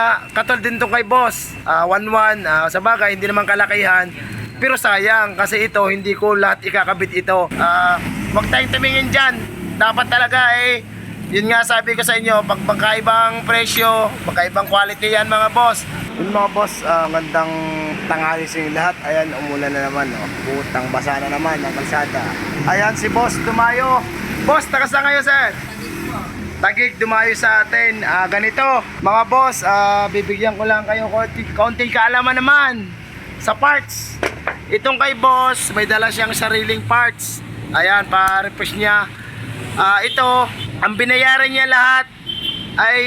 Ah, katol din tong kay boss. Ah, 1-1. Ah, sa bagay, hindi naman kalakihan. Pero sayang kasi ito, hindi ko lahat ikakabit ito. Ah, wag tayong tumingin dyan. Dapat talaga eh, yun nga sabi ko sa inyo, pag magkaibang presyo, magkaibang quality yan mga boss. Yun mga boss, ah, gandang tanghali sa inyo lahat. Ayan, umulan na naman. Oh. Butang basa na naman ang kalsada. Ayan si boss, dumayo. Boss, taga saan kayo sir? Tagig dumayo sa atin. Ah, ganito, mga boss, ah, bibigyan ko lang kayo konti, konting kaalaman naman sa parts. Itong kay boss, may dala siyang sariling parts. Ayan, pa-refresh niya. Ah, ito, ang binayaran niya lahat ay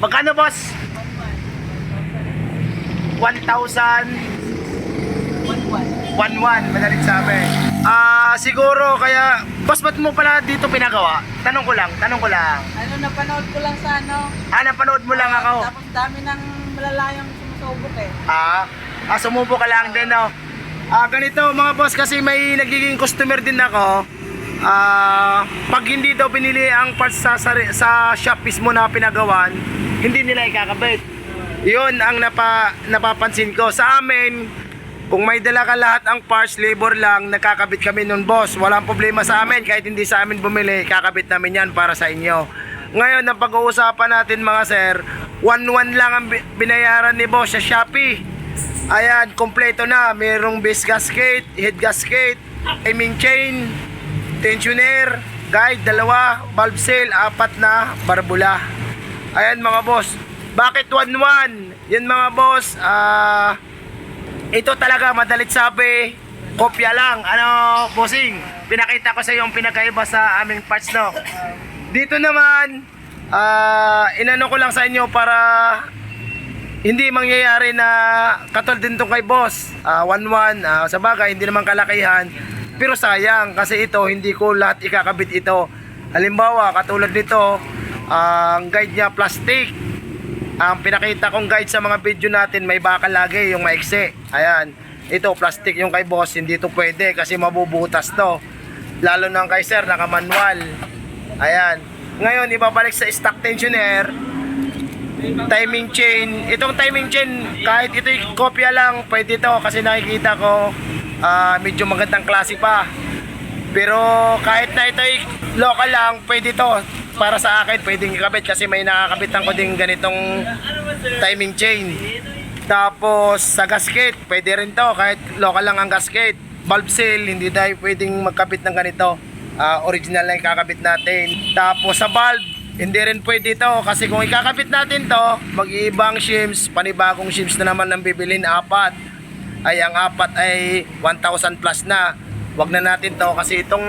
magkano boss? 1,000 1-1, madalit sabi. Ah, siguro kaya boss ba't mo pala dito pinagawa? Tanong ko lang, tanong ko lang. Ano, napanood ko lang sa ano. Ah, napanood mo lang ako. Tapos dami ng malalayang sumusubok eh. Ah, ah sumubo ka lang din, no? Ah, ganito mga boss kasi may nagiging customer din ako. Ah, pag hindi daw binili ang parts sa, sa, sa shop mismo na pinagawan, hindi nila ikakabit. 'Yun ang napa, napapansin ko sa amin. Kung may dala ka lahat ang parts, labor lang, nakakabit kami nun boss. Walang problema sa amin, kahit hindi sa amin bumili, kakabit namin yan para sa inyo. Ngayon, ang pag-uusapan natin mga sir, 1-1 lang ang bi- binayaran ni boss sa Shopee. Ayan, kompleto na. Merong base gasket, head gasket, timing chain, tensioner, guide, dalawa, valve seal, apat na barbula. Ayan mga boss. Bakit 1-1? Yan mga boss, ah... ito talaga madalit sabi, kopya lang. Ano, bossing? Pinakita ko sa iyo yung pinakaiba sa aming parts, no? Dito naman, ah, inano ko lang sa inyo para hindi mangyayari na katol din tong kay boss. Ah, 1-1, ah, sa bagay, hindi naman kalakihan. Pero sayang, kasi ito, hindi ko lahat ikakabit ito. Halimbawa, katulad nito, ang guide niya plastic. Ang pinakita kong guide sa mga video natin, may bakal lagi, yung maiksi. Ayan, ito, plastic yung kay boss, hindi to pwede kasi mabubutas to. Lalo na kay sir, naka-manual. Ayan. Ngayon, ibabalik sa stock tensioner, timing chain. Itong timing chain, kahit ito kopya lang, pwede to kasi nakikita ko ah, medyo magandang klase pa. Pero kahit na ito local lang, pwede to. Para sa akin, pwedeng ikabit kasi may nakakabitan ko din ganitong timing chain. Tapos sa gasket, pwede rin to kahit local lang ang gasket. Valve seal, hindi tayo pwedeng magkabit ng ganito. Ah, original lang ikakabit natin. Tapos sa valve, hindi rin pwede to kasi kung ikakabit natin to, mag-iibang shims, panibagong shims na naman ang bibilin, apat. Ay ang apat ay 1,000 plus na. Wag na natin to kasi itong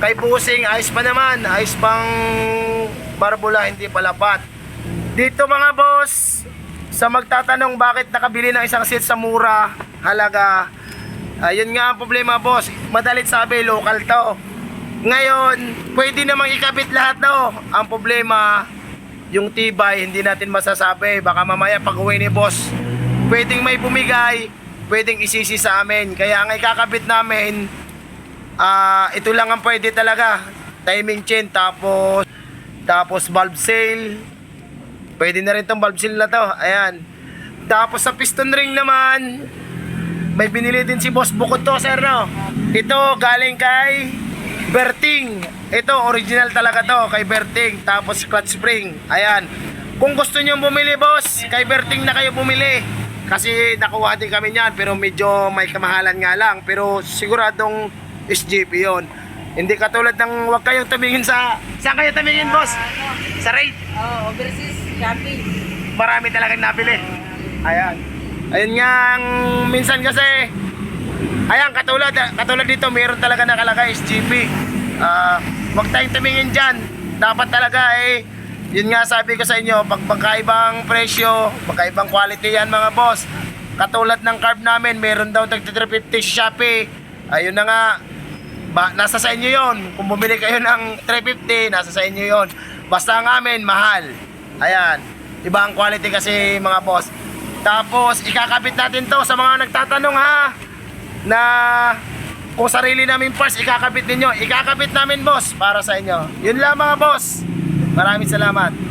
kay Busing, ayos pa naman. Ayos pang barbula, hindi palapat. Dito mga boss, sa magtatanong bakit nakabili ng isang set sa mura, halaga, ayun nga ang problema boss, madalit sabi, local to. Ngayon, pwede namang ikabit lahat to. Ang problema, yung tibay, hindi natin masasabi. Baka mamaya pag uwi ni boss, pwedeng may bumigay, pwedeng isisi sa amin. Kaya ang ikakabit namin, Ah, ito lang ang pwede talaga. Timing chain tapos tapos valve seal. Pwede na rin tong valve seal na to. Ayan. Tapos sa piston ring naman, may binili din si Boss Bukod to, sir, no? Ito galing kay Berting. Ito original talaga to kay Berting. Tapos clutch spring. Ayan. Kung gusto niyo bumili, boss, kay Berting na kayo bumili. Kasi nakuha din kami niyan pero medyo may kamahalan nga lang. Pero siguradong SGP yon. Hindi katulad ng wag kayong tumingin sa... Saan kayo tumingin, boss? Sa rate. Oh, overseas, Shopee. Marami talagang nabili. Ayan. Ayun nga, minsan kasi... Ayan, katulad, katulad dito, mayroon talaga nakalagay SGP. Ah, wag tayong tumingin dyan. Dapat talaga eh, yun nga sabi ko sa inyo, pag magkaibang presyo, magkaibang quality yan mga boss. Katulad ng carb namin, meron daw tag 350 sa Shopee. Ayun na nga, ba, nasa sa inyo yon. Kung bumili kayo ng 350, nasa sa inyo yon. Basta ang amin, mahal. Ayan. Iba ang quality kasi mga boss. Tapos, ikakabit natin to sa mga nagtatanong ha. Na kung sarili namin parts, ikakabit ninyo. Ikakabit namin boss para sa inyo. Yun lang mga boss. Maraming salamat.